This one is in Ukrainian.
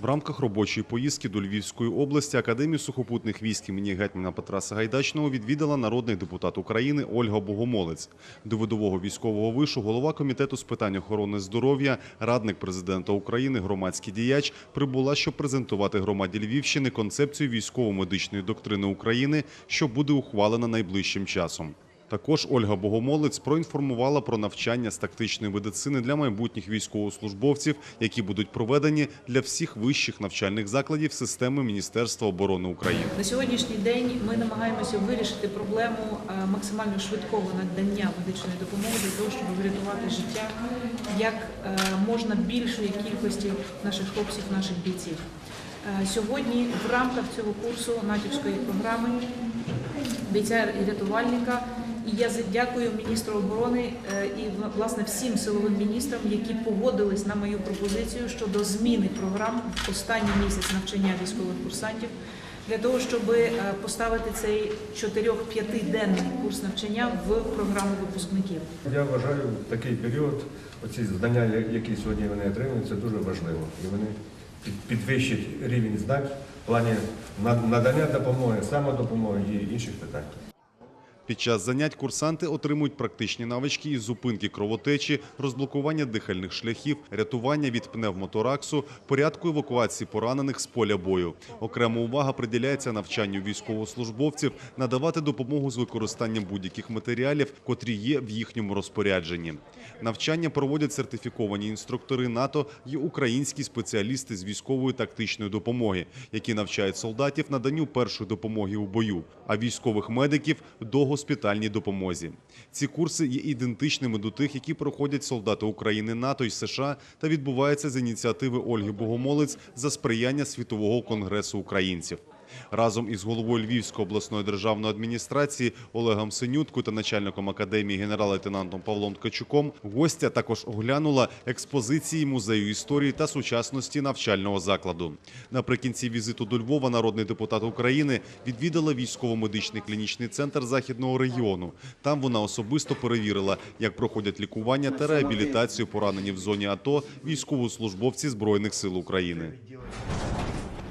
В рамках робочої поїздки до Львівської області Академію сухопутних військ імені гетьмана Петра Сагайдачного відвідала народний депутат України Ольга Богомолець. До видового військового вишу голова комітету з питань охорони здоров'я, радник президента України, громадський діяч прибула, щоб презентувати громаді Львівщини концепцію військово-медичної доктрини України, що буде ухвалена найближчим часом. Також Ольга Богомолець проінформувала про навчання з тактичної медицини для майбутніх військовослужбовців, які будуть проведені для всіх вищих навчальних закладів системи Міністерства оборони України. На сьогоднішній день ми намагаємося вирішити проблему е, максимально швидкого надання медичної допомоги для того, щоб врятувати життя як е, можна більшої кількості наших хлопців, наших бійців. Е, Сьогодні в рамках цього курсу натівської програми бійця і я дякую міністру оборони е, і власне всім силовим міністрам, які погодились на мою пропозицію щодо зміни програм в останній місяць навчання військових курсантів для того, щоб е, поставити цей 4-5-денний курс навчання в програму випускників. Я вважаю, такий період оці знання, які сьогодні вони отримують, це дуже важливо. І вони під- підвищать рівень знань в плані на- надання допомоги, самодопомоги і інших питань. Під час занять курсанти отримують практичні навички із зупинки кровотечі, розблокування дихальних шляхів, рятування від пневмотораксу, порядку евакуації поранених з поля бою. Окрема увага приділяється навчанню військовослужбовців надавати допомогу з використанням будь-яких матеріалів, котрі є в їхньому розпорядженні. Навчання проводять сертифіковані інструктори НАТО і українські спеціалісти з військової тактичної допомоги, які навчають солдатів наданню першої допомоги у бою, а військових медиків до госпітальній допомозі. Ці курси є ідентичними до тих, які проходять солдати України, НАТО і США, та відбуваються з ініціативи Ольги Богомолець за сприяння світового конгресу українців. Разом із головою Львівської обласної державної адміністрації Олегом Синюткою та начальником академії генерал-лейтенантом Павлом Ткачуком гостя також оглянула експозиції музею історії та сучасності навчального закладу. Наприкінці візиту до Львова народний депутат України відвідала військово-медичний клінічний центр західного регіону. Там вона особисто перевірила, як проходять лікування та реабілітацію поранені в зоні АТО військовослужбовці збройних сил України.